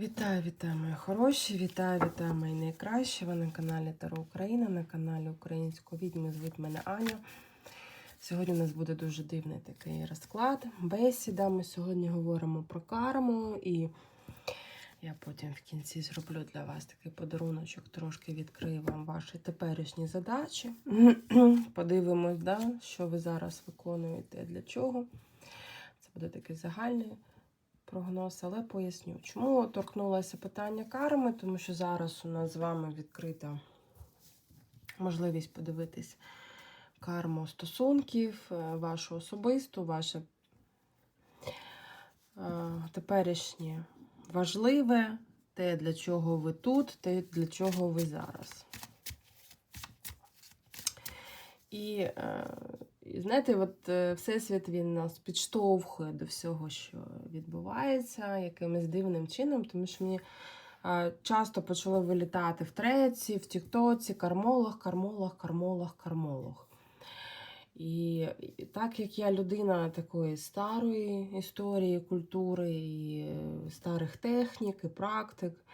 Вітаю, вітаю, мої хороші! Вітаю, вітаю, мої найкращі. Ви на каналі Таро Україна, на каналі Української відьми. Звуть мене Аня. Сьогодні у нас буде дуже дивний такий розклад. Бесіда. Ми сьогодні говоримо про карму, і я потім в кінці зроблю для вас такий подаруночок, трошки відкрию вам ваші теперішні задачі. Подивимось, да, що ви зараз виконуєте, для чого. Це буде такий загальний прогноз, але поясню, чому торкнулося питання карми, тому що зараз у нас з вами відкрита можливість подивитись карму стосунків, е, вашу особисту, ваше е, теперішнє важливе, те, для чого ви тут, те, для чого ви зараз. І е, і знаєте, от е, Всесвіт він нас підштовхує до всього, що відбувається, якимось дивним чином, тому що мені часто почали вилітати в треці, в Тіктоці, кармолог, кармолог, кармолог, кармолог. І, і так як я людина такої старої історії, культури, і е, старих технік, і практик,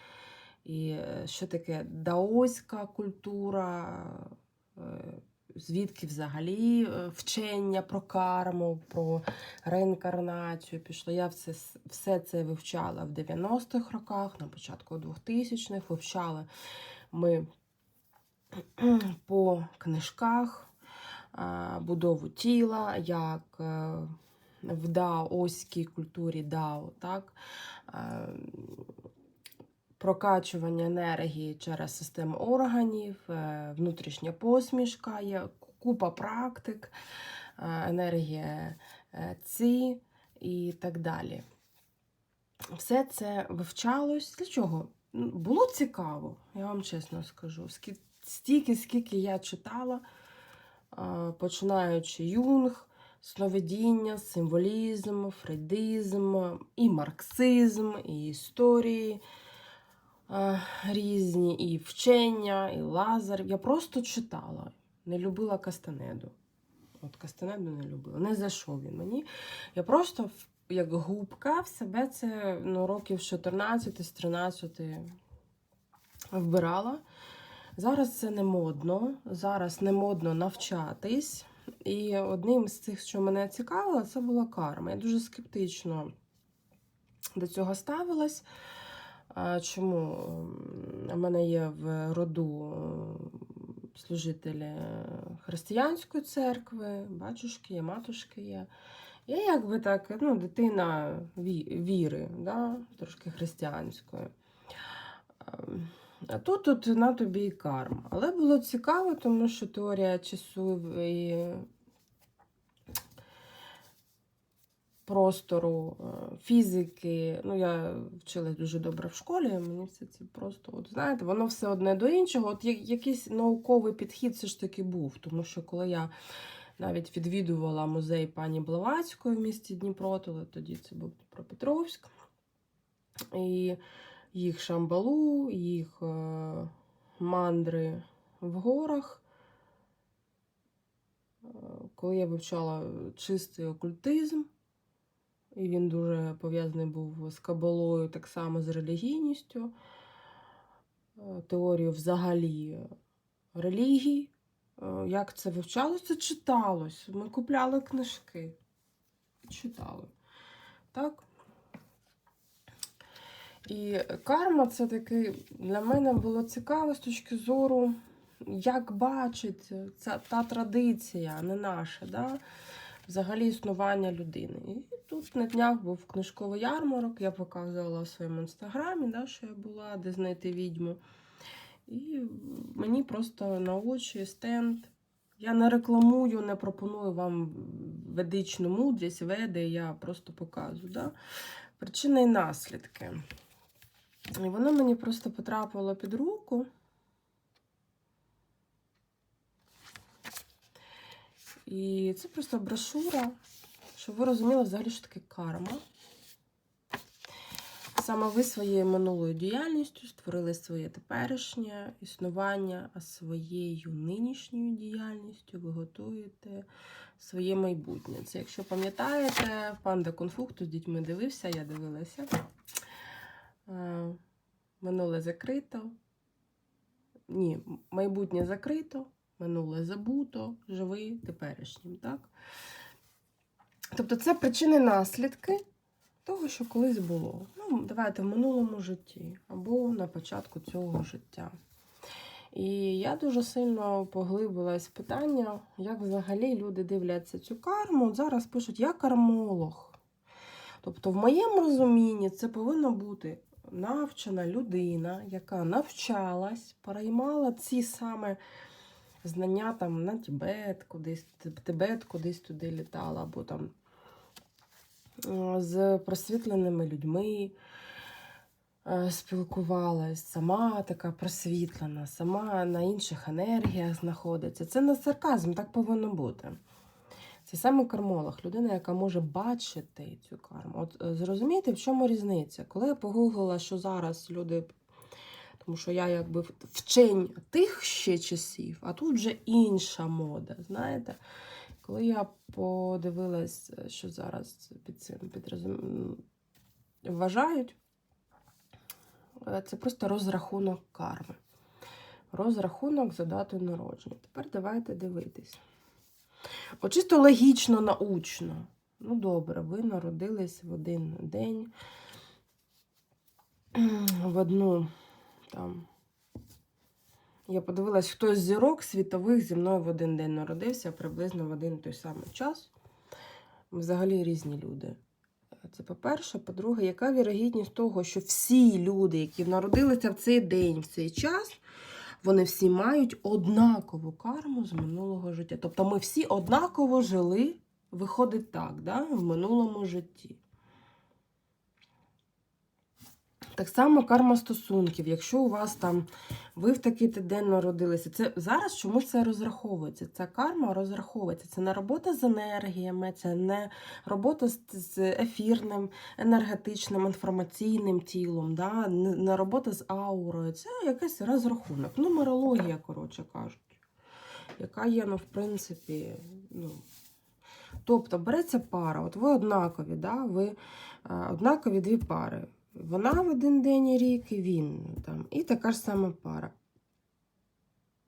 і е, що таке даоська культура. Звідки взагалі е, вчення про карму, про реінкарнацію пішло. Я все, все це вивчала в 90-х роках, на початку 2000-х. Вивчали ми по книжках е, будову тіла, як е, в даоській культурі Дао, так? Прокачування енергії через систему органів, е, внутрішня посмішка, є купа практик, е, енергія е, ЦІ і так далі. Все це вивчалось. Для чого? Було цікаво, я вам чесно скажу. Стільки, скільки я читала, починаючи юнг, сновидіння, символізм, фрейдизм, і марксизм, і історії різні і вчення, і лазер. Я просто читала, не любила Кастанеду. От Кастанеду не любила. Не зайшов він мені. Я просто, як губка, в себе це ну, років 14 з 13 вбирала. Зараз це не модно. Зараз не модно навчатись. І одним з цих, що мене цікавило, це була карма. Я дуже скептично до цього ставилась. Чому? У мене є в роду служителі християнської церкви, батюшки є, матушки є. Я якби так, ну, дитина віри, да? трошки християнської. А тут тут на тобі і карма. Але було цікаво, тому що теорія часу і простору, е, фізики. Ну, я вчилась дуже добре в школі, мені все це просто, от знаєте, воно все одне до іншого. От якийсь науковий підхід все ж таки був. Тому що коли я навіть відвідувала музей пані Блаватської в місті Дніпро, то тоді це був Дніпропетровськ. І їх шамбалу, їх е, мандри в горах. Е, коли я вивчала чистий окультизм, і він дуже пов'язаний був з кабалою, так само з релігійністю, е, теорію взагалі релігій. Е, як це вивчалося? Читалось. Ми купляли книжки і читали. Так? І карма це такий для мене було цікаво з точки зору, як бачить ця та традиція, не наша. Да? Взагалі існування людини. І тут на днях був книжковий ярмарок, я показувала в своєму інстаграмі, да, що я була, де знайти відьму. І мені просто на очі стенд. Я не рекламую, не пропоную вам ведичну мудрість, веди, я просто показую. Да? Причини і наслідки. І воно мені просто потрапило під руку. І це просто брошура, щоб ви розуміли взагалі, що таке карма. Саме ви своєю минулою діяльністю створили своє теперішнє існування, а своєю нинішньою діяльністю ви готуєте своє майбутнє. Це, якщо пам'ятаєте, панда Конфукту з дітьми дивився, я дивилася. Е, Минуле закрито. Ні, майбутнє закрито, минуле забуто, живий теперішнім, так? Тобто це причини наслідки того, що колись було. Ну, давайте в минулому житті або на початку цього життя. І я дуже сильно поглибилась в питання, як взагалі люди дивляться цю карму. Зараз пишуть, я кармолог. Тобто, в моєму розумінні це повинна бути навчена людина, яка навчалась, переймала ці саме знання там на Тибет, кудись, Тибет кудись туди літала, або там е, з просвітленими людьми е, спілкувалась, сама така просвітлена, сама на інших енергіях знаходиться. Це не сарказм, так повинно бути. Це саме кармолог, людина, яка може бачити цю карму. От е, зрозумієте, в чому різниця? Коли я погуглила, що зараз люди, тому що я якби вчень тих ще часів, а тут вже інша мода, знаєте? Коли я подивилась, е, що зараз під цим підрозум... вважають, е, це просто розрахунок карми. Розрахунок за датою народження. Тепер давайте дивитись. От чисто логічно, научно. Ну, добре, ви народились в один день, в одну там. Я подивилась, хтось з зірок світових зі мною в один день народився, приблизно в один той самий час. Взагалі різні люди. Це по-перше. По-друге, яка вірогідність того, що всі люди, які народилися в цей день, в цей час, вони всі мають однакову карму з минулого життя. Тобто ми всі однаково жили, виходить так, да, в минулому житті. Так само карма стосунків. Якщо у вас там ви в такий день народилися, це зараз чомусь це розраховується. Ця карма розраховується. Це не робота з енергіями, це не робота з, ефірним, енергетичним, інформаційним тілом, да? не, робота з аурою. Це якийсь розрахунок. Нумерологія, коротше кажуть, яка є, ну, в принципі, ну. Тобто береться пара, от ви однакові, да? ви а, однакові дві пари. Вона в один день рік, і він там. І така ж сама пара.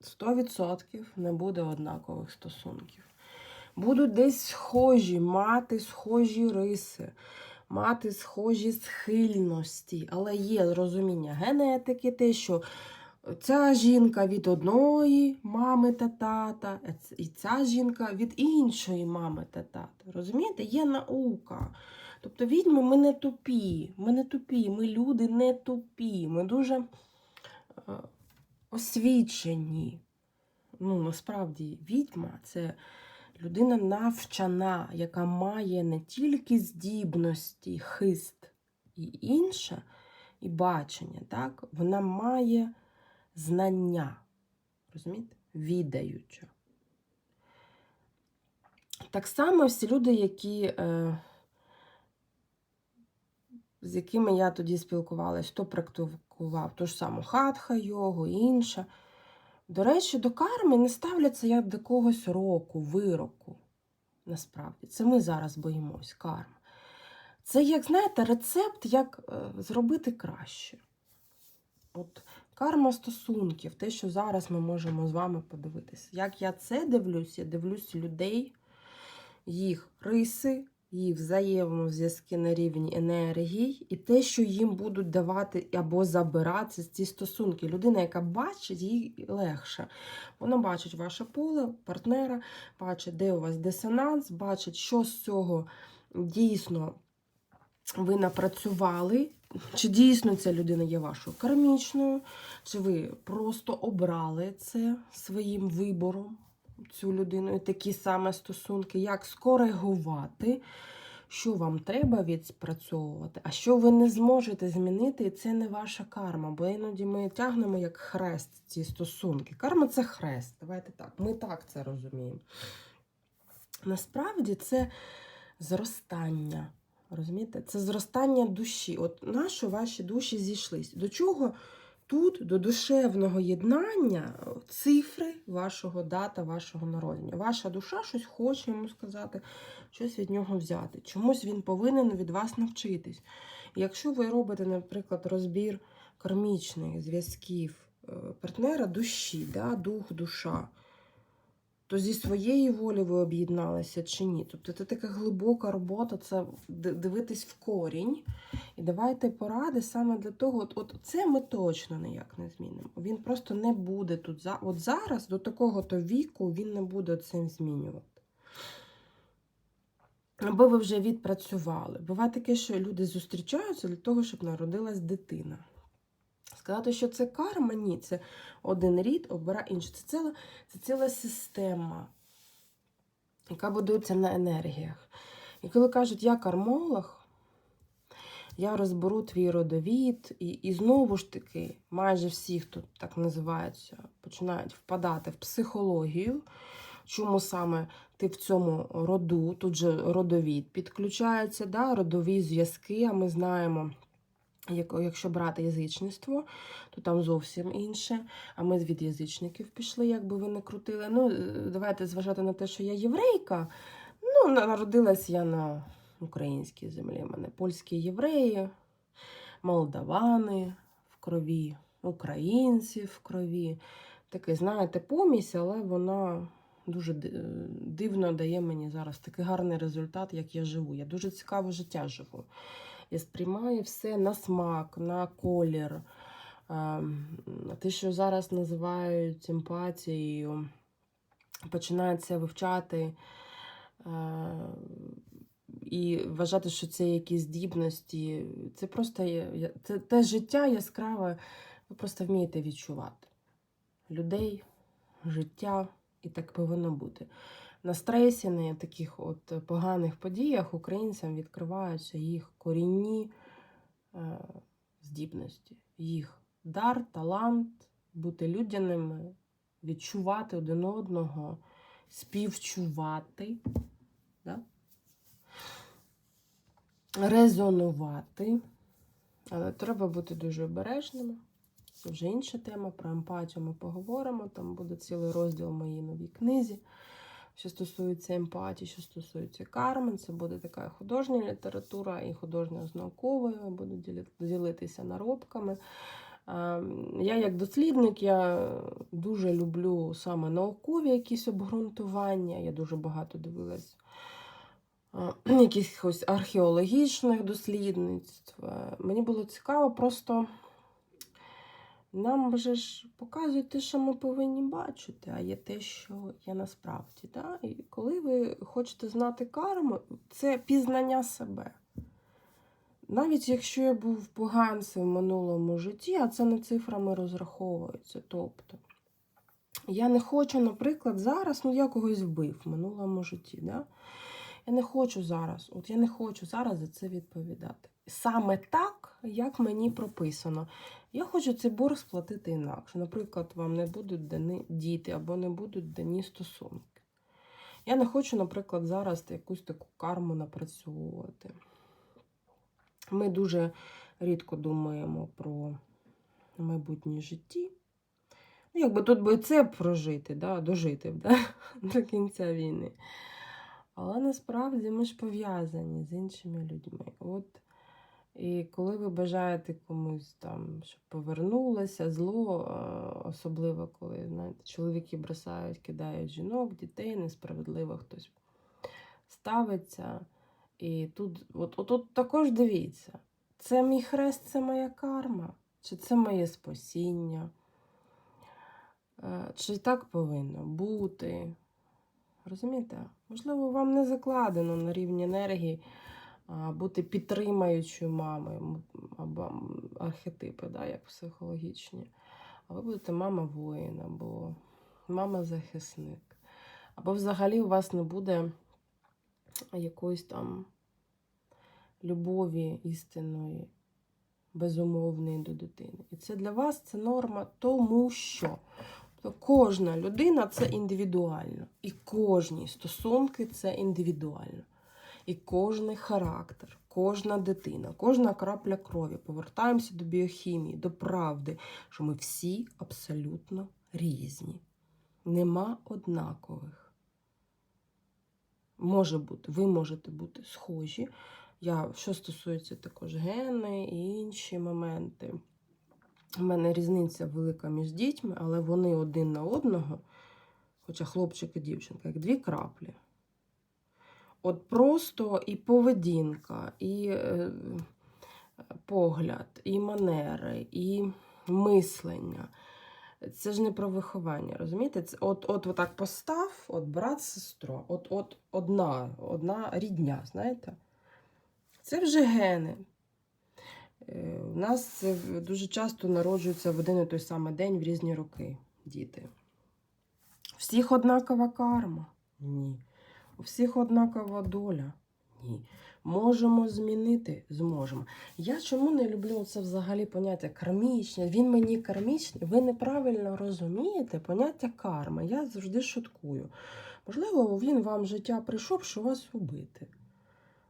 100% не буде однакових стосунків. Будуть десь схожі, мати схожі риси, мати схожі схильності, але є розуміння генетики, те, що ця жінка від одної мами та тата, і ця жінка від іншої мами та тата. Розумієте, є наука. Тобто відьми ми не тупі, ми не тупі, ми люди не тупі, ми дуже е, освічені. Ну, насправді, відьма це людина навчана, яка має не тільки здібності, хист і інше, і бачення, так? вона має знання, розумієте? Відаюча. Так само всі люди, які. Е, з якими я тоді спілкувалась, хто практикував ту ж саму хатха йогу і інше. До речі, до карми не ставляться як до когось року, вироку. Насправді, це ми зараз боїмось карми. Це, як, знаєте, рецепт, як е, зробити краще. От Карма стосунків, те, що зараз ми можемо з вами подивитися. Як я це дивлюсь, я дивлюсь людей, їх риси, її взаємозв'язки на рівні енергії, і те, що їм будуть давати або забирати ці стосунки. Людина, яка бачить, їй легше. Вона бачить ваше поле, партнера, бачить, де у вас дисонанс, бачить, що з цього дійсно ви напрацювали. Чи дійсно ця людина є вашою кармічною, чи ви просто обрали це своїм вибором? цю людину і такі саме стосунки, як скоригувати, що вам треба відспрацьовувати, а що ви не зможете змінити, і це не ваша карма. Бо іноді ми тягнемо як хрест ці стосунки. Карма це хрест. Давайте так. Ми так це розуміємо. Насправді це зростання. Розумієте? Це зростання душі. От нащо ваші душі зійшлись? До чого Тут до душевного єднання цифри вашого дата, вашого народження. Ваша душа щось хоче йому сказати, щось від нього взяти. Чомусь він повинен від вас навчитись. Якщо ви робите, наприклад, розбір кармічних зв'язків е, партнера душі, да, дух, душа, то зі своєї волі ви об'єдналися чи ні. Тобто це така глибока робота, це дивитись в корінь. І давайте поради саме для того, от, от це ми точно ніяк не змінимо. Він просто не буде тут. От зараз до такого-то віку він не буде цим змінювати. Або ви вже відпрацювали. Буває таке, що люди зустрічаються для того, щоб народилась дитина. Сказати, що це карма, ні, це один рід обирає інший. Це ціла, це ціла система, яка будується на енергіях. І коли кажуть, я кармолог, я розберу твій родовід, і, і знову ж таки, майже всі, хто так називаються, починають впадати в психологію. Чому саме ти в цьому роду, тут же родовід підключається, да, родові зв'язки, а ми знаємо, якщо брати язичництво, то там зовсім інше. А ми від язичників пішли, як би ви не крутили. Ну, е, давайте зважати на те, що я єврейка. Ну, народилась я на українській землі. У мене польські євреї, молдавани в крові, українці в крові. Такий, знаєте, помість, але вона дуже е, дивно дає мені зараз такий гарний результат, як я живу. Я дуже цікаве життя живу. Я сприймаю все на смак, на колір. Те, що зараз називають емпатією, починається вивчати і вважати, що це якісь здібності. Це просто є- це те життя яскраве, ви просто вмієте відчувати людей, життя, і так повинно бути. На стресі, на таких от поганих подіях українцям відкриваються їх корінні е, здібності, їх дар, талант, бути людяними, відчувати один одного, співчувати, да? резонувати. Але треба бути дуже обережними. Це вже інша тема. Про емпатію ми поговоримо. Там буде цілий розділ моїй новій книзі, що стосується емпатії, що стосується карми. Це буде така художня література і художня з науковою. Буду ділитися наробками. Я як дослідник, я дуже люблю саме наукові якісь обґрунтування. Я дуже багато дивилась якихось археологічних дослідництв. Мені було цікаво просто. Нам же ж показують те, що ми повинні бачити, а є те, що є насправді. Да? І коли ви хочете знати карму, це пізнання себе. Навіть якщо я був поганцем в минулому житті, а це не цифрами розраховується. Тобто, я не хочу, наприклад, зараз, ну я когось вбив в минулому житті. Да? Я не хочу зараз, от я не хочу зараз за це відповідати. Саме так, як мені прописано. Я хочу цей борг сплатити інакше. Наприклад, вам не будуть дані діти або не будуть дані стосунки. Я не хочу, наприклад, зараз якусь таку карму напрацьовувати. Ми дуже рідко думаємо про майбутнє житті. Ну, якби тут би це прожити, да, дожити да, до кінця війни. Але насправді ми ж пов'язані з іншими людьми. От і коли ви бажаєте комусь там, щоб повернулося зло, е, особливо коли знаєте, чоловіки бросають, кидають жінок, дітей, несправедливо хтось ставиться. І тут, от, от, от також дивіться, це мій хрест, це моя карма, чи це моє спасіння, Е, чи так повинно бути. Розумієте? Можливо, вам не закладено на рівні енергії бути підтримаючою мамою або архетипи, да, як психологічні. А ви будете мама воїн, або мама захисник. Або взагалі у вас не буде якоїсь там любові істинної, безумовної до дитини. І це для вас це норма, тому що кожна людина це індивідуально. І кожні стосунки це індивідуально. І кожний характер, кожна дитина, кожна крапля крові. Повертаємося до біохімії, до правди, що ми всі абсолютно різні. Нема однакових. Може бути, ви можете бути схожі. Я, що стосується також гени і інші моменти. У мене різниця велика між дітьми, але вони один на одного, хоча хлопчик і дівчинка, як дві краплі. От просто і поведінка, і е, погляд, і манери, і мислення. Це ж не про виховання, розумієте? Це от, от, отак постав, от брат, сестра, от, от одна, одна рідня, знаєте? Це вже гени. Е, У нас дуже часто народжуються в один і той самий день в різні роки діти. У всіх однакова карма? Ні. У всіх однакова доля? Ні. Можемо змінити? Зможемо. Я чому не люблю це взагалі поняття кармічне? Він мені кармічний. Ви неправильно розумієте поняття карми. Я завжди шуткую. Можливо, він вам життя прийшов, що вас убити.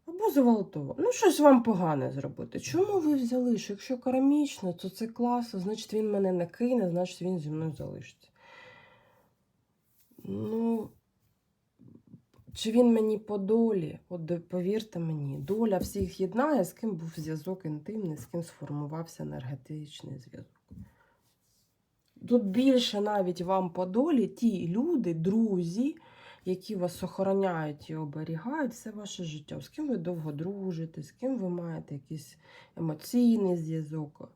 Або зґвалтував. Ну, щось вам погане зробити. Чому ви взяли, що якщо кармічно, то це класно, значить він мене не кине, значить він зі мною залишиться. Ну, чи він мені по долі? От повірте мені, доля всіх єднає, з ким був зв'язок інтимний, з ким сформувався енергетичний зв'язок. Тут більше навіть вам по долі ті люди, друзі, які вас охороняють і оберігають все ваше життя. З ким ви довго дружите, з ким ви маєте якийсь емоційний зв'язок,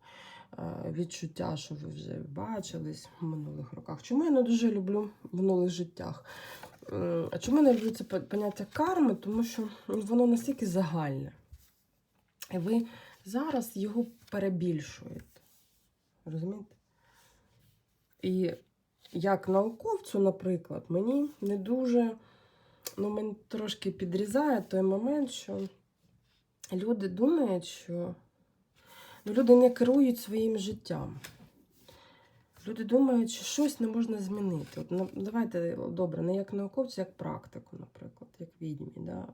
е, відчуття, що ви вже бачились в минулих роках. Чому я не дуже люблю в минулих життях? А чому я не люблю це поняття карми? Тому що воно настільки загальне. І ви зараз його перебільшуєте. Розумієте? І як науковцю, наприклад, мені не дуже, ну, мені трошки підрізає той момент, що люди думають, що ну, люди не керують своїм життям. Люди думають, що щось не можна змінити. От, ну, давайте добре, не як науковцю, як практику, наприклад, як відьмі. Да?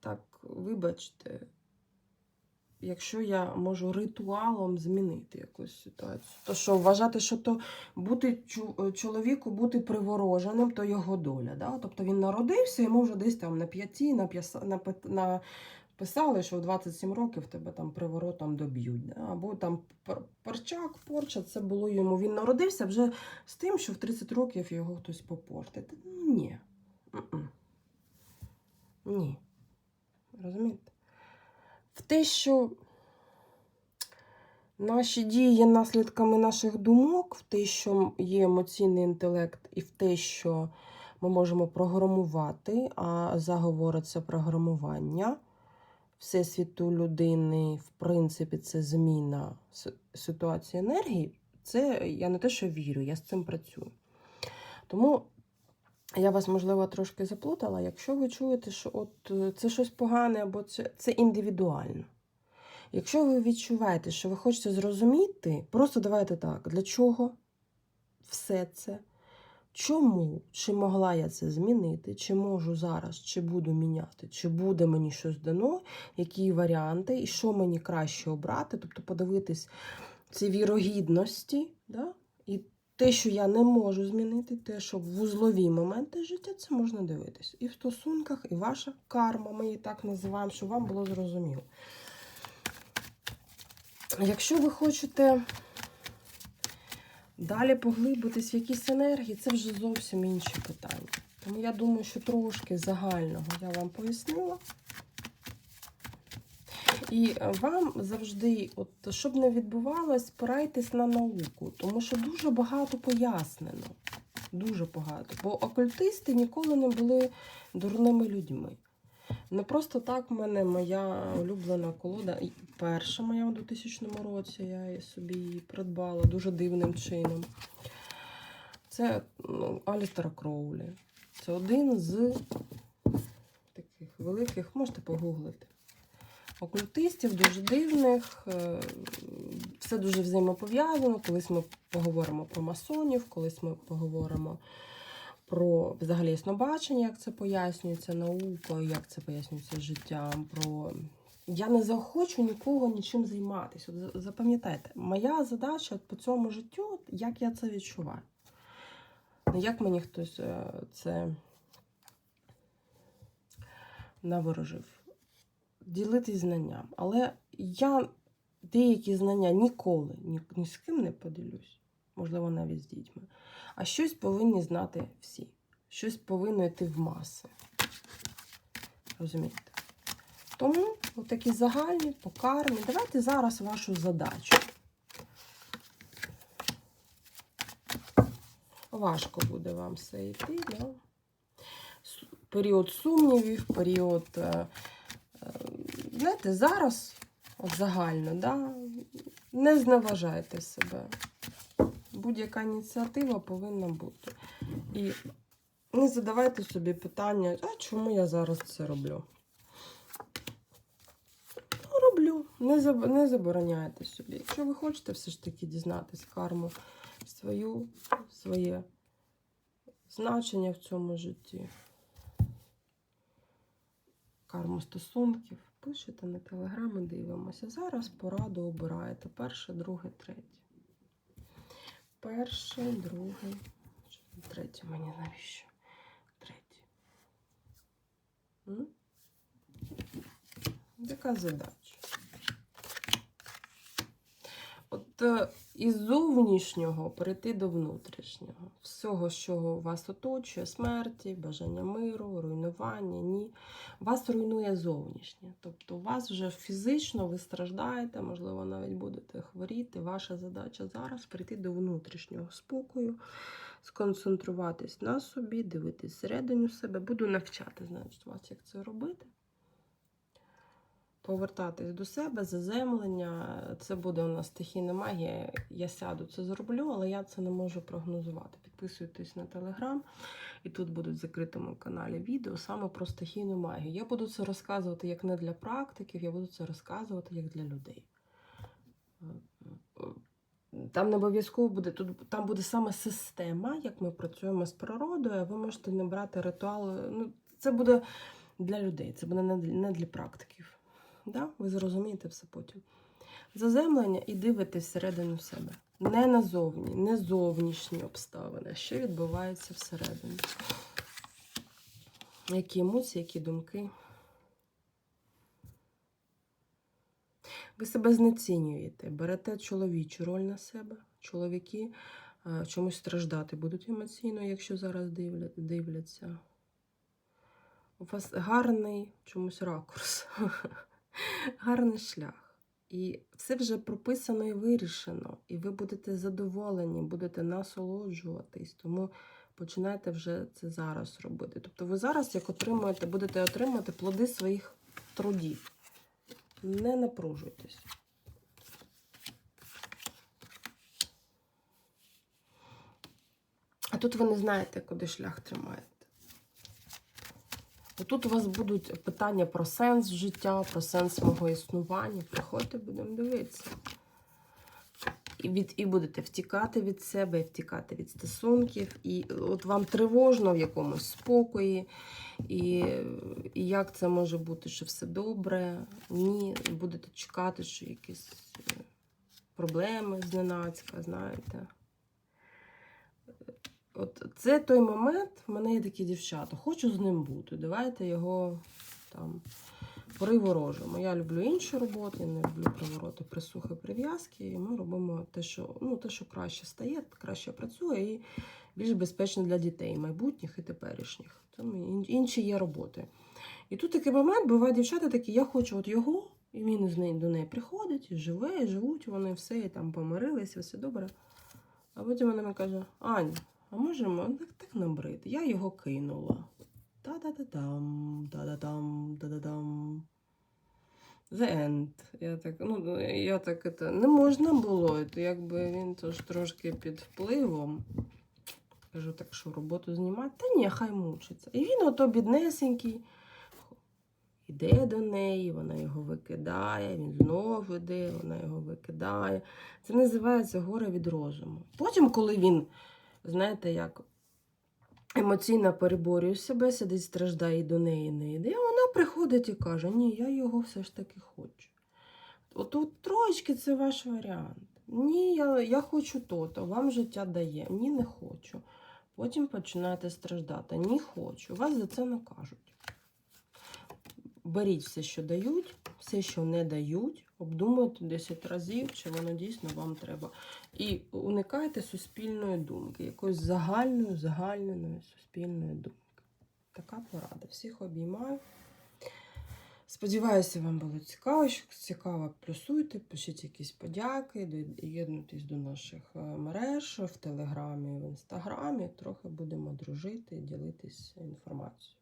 Так, вибачте, якщо я можу ритуалом змінити якусь ситуацію, то що вважати, що то бути чу- чоловіку бути привороженим, то його доля. Да? Тобто він народився, йому вже десь там на п'яті нап'яса- напи- написали, що в 27 років тебе там приворотом доб'ють. Да? Або там парчак, порча, це було йому. Він народився вже з тим, що в 30 років його хтось попортить. Ні. Ні. Розумієте? В те, що наші дії є наслідками наших думок, в те, що є емоційний інтелект, і в те, що ми можемо програмувати, а заговори це програмування. Всесвіту людини, в принципі, це зміна ситуації енергії. Це я не те, що вірю, я з цим працюю. Тому я вас, можливо, трошки заплутала. Якщо ви чуєте, що от е, це щось погане, або це, це індивідуально. Якщо ви відчуваєте, що ви хочете зрозуміти, просто давайте так, для чого все це? Чому? Чи могла я це змінити? Чи можу зараз, чи буду міняти, чи буде мені щось дано, які варіанти, і що мені краще обрати? Тобто подивитись ці вірогідності, да? і те, що я не можу змінити, те, що в вузлові моменти життя, це можна дивитись. І в стосунках, і ваша карма, ми її так називаємо, щоб вам було зрозуміло. Якщо ви хочете далі поглибитись в якісь енергії, це вже зовсім інші питання. Тому я думаю, що трошки загального я вам пояснила. І вам завжди, от щоб не відбувалось, спирайтесь на науку, тому що дуже багато пояснено. Дуже багато. Бо окультисти ніколи не були дурними людьми. Не просто так в мене моя улюблена колода, перша моя у 2000 році, я собі її придбала дуже дивним чином. Це ну, Алістера Кроулі. Це один з таких великих, можете погуглити. Окультистів, дуже дивних, е, все дуже взаємопов'язано. Колись ми поговоримо про масонів, колись ми поговоримо про взагалі яснобачення, як це пояснюється наукою, як це пояснюється життям. про... Я не захочу нікого нічим займатися. От запам'ятайте, моя задача по цьому життю, як я це відчуваю. Як мені хтось е, це наворожив. Ділитись знанням. Але я деякі знання ніколи ні, ні з ким не поділюсь, можливо, навіть з дітьми. А щось повинні знати всі. Щось повинно йти в маси. Розумієте? Тому такі загальні, покарні. Давайте зараз вашу задачу. Важко буде вам все йти, да? Період сумнівів, період. Знаєте, зараз от загально, да? не зневажайте себе. Будь-яка ініціатива повинна бути. І не задавайте собі питання, а чому я зараз це роблю? Ну, роблю. Не, заб... не забороняйте собі. Якщо ви хочете все ж таки дізнатись карму свою, своє значення в цьому житті. Карму стосунків. Пишете на телеграм і дивимося. Зараз пораду обираєте. Перше, друге, третє. Перше, друге. Третє мені навіщо? Третє. М? Яка задача? От е, із зовнішнього перейти до внутрішнього. Всього, що вас оточує, смерті, бажання миру, руйнування, ні. Вас руйнує зовнішнє. Тобто, вас вже фізично ви страждаєте, можливо, навіть будете хворіти. Ваша задача зараз прийти до внутрішнього спокою, сконцентруватись на собі, дивитись всередину себе. Буду навчати, значить, вас, як це робити. Повертатись до себе, заземлення. Це буде у нас стихійна магія. Я сяду, це зроблю, але я це не можу прогнозувати. Підписуйтесь на телеграм, і тут будуть в закритому каналі відео саме про стихійну магію. Я буду це розказувати як не для практиків, я буду це розказувати як для людей. Там не обов'язково буде, тут там буде саме система, як ми працюємо з природою, а ви можете не брати ритуал. Ну, це буде для людей, це буде не для практиків. Да? Ви зрозумієте все потім. Заземлення і дивитесь всередину себе. Не назовні, не зовнішні обставини, що відбувається всередині. Які емоції, які думки. Ви себе знецінюєте, берете чоловічу роль на себе. Чоловіки е, чомусь страждати будуть емоційно, якщо зараз дивля- дивляться. У вас гарний чомусь ракурс, гарний шлях. І все вже прописано і вирішено. І ви будете задоволені, будете насолоджуватись. Тому починайте вже це зараз робити. Тобто ви зараз як отримуєте, будете отримати плоди своїх трудів. Не напружуйтесь. А тут ви не знаєте, куди шлях тримаєте. Тут у вас будуть питання про сенс життя, про сенс мого існування. Приходьте, будемо дивитися. І, від, і будете втікати від себе, і втікати від стосунків. І от вам тривожно в якомусь спокої. І, і як це може бути, що все добре? Ні, будете чекати, що якісь е, проблеми зненацька, знаєте. От це той момент, в мене є такі дівчата. Хочу з ним бути. Давайте його там приворожимо. Я люблю інші роботи, я не люблю привороти, присухи, прив'язки. І ми робимо те, що ну, те, що краще стає, краще працює і більш безпечно для дітей, майбутніх і теперішніх. Там інші є роботи. І тут такий момент, буває дівчата такі, я хочу от його, і він з неї до неї приходить, і живе, і живуть вони все, і там помирилися, все добре. А потім вона мені каже: Ань, а можемо так, набрити? Я його кинула. Та-да-да-дам, та-да-дам, та-да-дам. The end. Я так, ну, я так, это, не можна було, то якби він тож трошки під впливом. Кажу, так що роботу знімати? Та ні, хай мучиться. І він ото біднесенький. Іде до неї, вона його викидає, він знову йде, вона його викидає. Це називається горе від розуму. Потім, коли він, знаєте, як емоційно переборює себе, сидить, страждає і до неї не йде. А вона приходить і каже: Ні, я його все ж таки хочу. От, трошки це ваш варіант. Ні, я, я хочу то-то, вам життя дає. Ні, не хочу. Потім починаєте страждати. Ні, хочу. Вас за це накажуть. Беріть все, що дають, все, що не дають, обдумуйте 10 разів, чи воно дійсно вам треба. І уникайте суспільної думки, якоїсь загальної, загальної суспільної думки. Така порада. Всіх обіймаю. Сподіваюся, вам було цікаво. Якщо цікаво, плюсуйте, пишіть якісь подяки, доєднуйтесь до наших е, мереж в Телеграмі, в Інстаграмі. Трохи будемо дружити, ділитись інформацією.